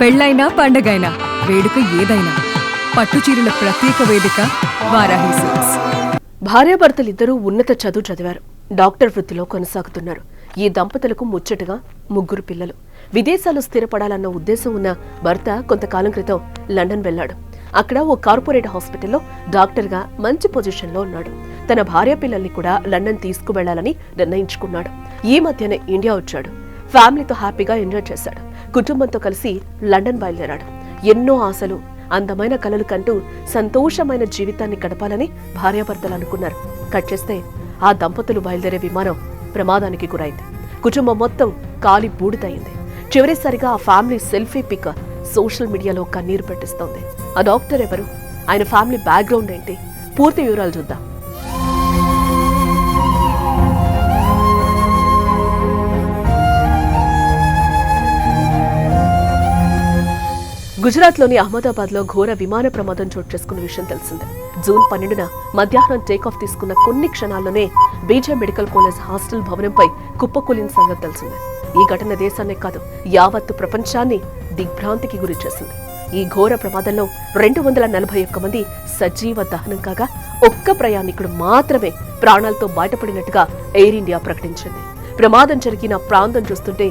పెళ్ళైనా పండగైనా వేడుక ఏదైనా పట్టు చీరల ప్రత్యేక వేదిక వారాహి సిల్క్స్. భార్యాభర్తలిద్దరూ ఉన్నత చదువు చదివారు. డాక్టర్ వృత్తిలో కొనసాగుతున్నారు. ఈ దంపతులకు ముచ్చటగా ముగ్గురు పిల్లలు. విదేశాలు స్థిరపడాలన్న ఉద్దేశం ఉన్న భర్త కొంతకాలం క్రితం లండన్ వెళ్ళాడు అక్కడ ఓ కార్పొరేట్ హాస్పిటల్లో డాక్టర్గా మంచి పొజిషన్లో ఉన్నాడు. తన భార్య పిల్లల్ని కూడా లండన్ తీసుకువెళ్ళాలని నిర్ణయించుకున్నాడు. ఈ మధ్యనే ఇండియా వచ్చాడు. ఫ్యామిలీతో హ్యాపీగా ఎంజాయ్ చేశాడు. కుటుంబంతో కలిసి లండన్ బయలుదేరాడు. ఎన్నో ఆశలు అందమైన కలలు కంటూ సంతోషమైన జీవితాన్ని గడపాలని భార్యాభర్తలు అనుకున్నారు. కట్ చేస్తే ఆ దంపతులు బయలుదేరే విమానం ప్రమాదానికి గురైంది. కుటుంబం మొత్తం కాలి బూడిదయింది చివరిసారిగా ఆ ఫ్యామిలీ సెల్ఫీ పిక్ సోషల్ మీడియాలో కన్నీరు పెట్టిస్తోంది. ఆ డాక్టర్ ఎవరు? ఆయన ఫ్యామిలీ బ్యాక్గ్రౌండ్ ఏంటి? పూర్తి వివరాలు చూద్దాం. గుజరాత్లోని అహ్మదాబాద్లో ఘోర విమాన ప్రమాదం చోటు చేసుకున్న విషయం తెలిసిందే. జూన్ పన్నెండున మధ్యాహ్నం టేకాఫ్ తీసుకున్న కొన్ని క్షణాల్లోనే బీజే మెడికల్ కాలేజ్ హాస్టల్ భవనంపై కుప్పకూలిన సంగతి తెలిసిందే. ఈ ఘటన దేశాన్నే కాదు యావత్తు ప్రపంచాన్ని దిగ్భ్రాంతికి గురి చేసింది. ఈ ఘోర ప్రమాదంలో రెండు వందల నలభై ఒక్క మంది సజీవ దహనం కాగా ఒక్క ప్రయాణికుడు మాత్రమే ప్రాణాలతో బయటపడినట్టుగా ఎయిర్ ఇండియా ప్రకటించింది. ప్రమాదం జరిగిన ప్రాంతం చూస్తుంటే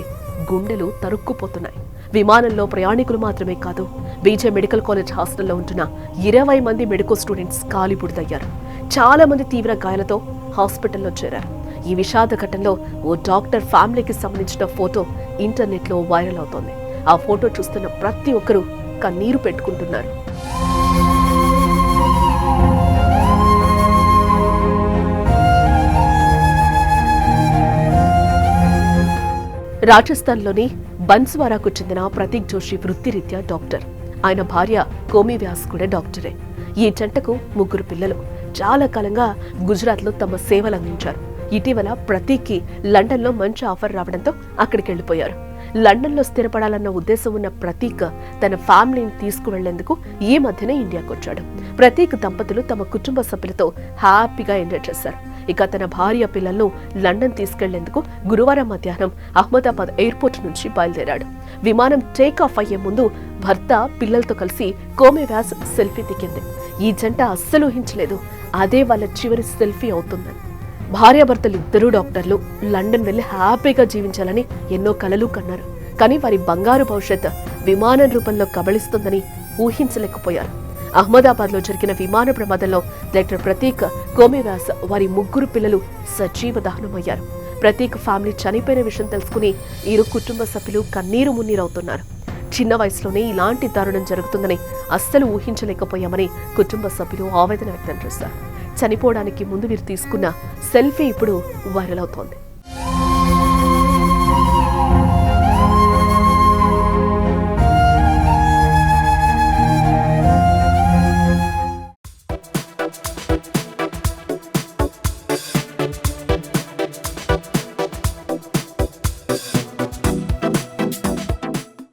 గుండెలు తరుక్కుపోతున్నాయి. విమానంలో ప్రయాణికులు మాత్రమే కాదు బీజే మెడికల్ కాలేజ్ హాస్టల్లో ఉంటున్న ఇరవై మంది మెడికల్ స్టూడెంట్స్ కాలిబుడిదయ్యారు చాలా మంది తీవ్ర గాయాలతో హాస్పిటల్లో చేరారు. ఈ విషాద ఘటనలో ఓ డాక్టర్ ఫ్యామిలీకి సంబంధించిన ఫోటో ఇంటర్నెట్లో వైరల్ అవుతోంది. ఆ ఫోటో చూస్తున్న ప్రతి ఒక్కరూ కన్నీరు పెట్టుకుంటున్నారు. రాజస్థాన్లోని బన్స్వారాకు చెందిన ప్రతీక్ జోషి వృత్తిరీత్యా డాక్టర్. ఆయన భార్య కోమి వ్యాస్ కూడా డాక్టరే. ఈ జంటకు ముగ్గురు పిల్లలు. చాలా కాలంగా గుజరాత్లో తమ సేవలు అందించారు. ఇటీవల ప్రతీక్కి లండన్లో మంచి ఆఫర్ రావడంతో అక్కడికి వెళ్ళిపోయారు లండన్లో స్థిరపడాలన్న ఉద్దేశం ఉన్న ప్రతీక్ తన ఫ్యామిలీని తీసుకువెళ్ళేందుకు ఈ మధ్యనే ఇండియాకు వచ్చాడు ప్రతీక్ దంపతులు తమ కుటుంబ సభ్యులతో హ్యాపీగా ఎంజాయ్ చేశారు. ఇక తన భార్య పిల్లలను లండన్ తీసుకెళ్ళేందుకు గురువారం మధ్యాహ్నం అహ్మదాబాద్ ఎయిర్పోర్ట్ నుంచి బయలుదేరాడు. విమానం టేక్ ఆఫ్ అయ్యే ముందు భర్త పిల్లలతో కలిసి కోమెవ్యాస్ సెల్ఫీ దిగింది. ఈ జంట అస్సలు ఊహించలేదు అదే వాళ్ళ చివరి సెల్ఫీ అవుతుందని. భార్యాభర్తలు ఇద్దరూ డాక్టర్లు లండన్ వెళ్ళి హ్యాపీగా జీవించాలని ఎన్నో కలలు కన్నారు. కానీ వారి బంగారు భవిష్యత్ విమానం రూపంలో కబళిస్తుందని ఊహించలేకపోయారు. అహ్మదాబాద్లో జరిగిన విమాన ప్రమాదంలో డాక్టర్ ప్రతీక్ కోమేవాస్ వారి ముగ్గురు పిల్లలు సజీవ దహనమయ్యారు. ప్రతీక్ ఫ్యామిలీ చనిపోయిన విషయం తెలుసుకుని ఇరు కుటుంబ సభ్యులు కన్నీరు మున్నీరవుతున్నారు. చిన్న వయసులోనే ఇలాంటి దారుణం జరుగుతుందని అస్సలు ఊహించలేకపోయామని కుటుంబ సభ్యులు ఆవేదన వ్యక్తం చేశారు. చనిపోవడానికి ముందు వీరు తీసుకున్న సెల్ఫీ ఇప్పుడు వైరల్ అవుతోంది.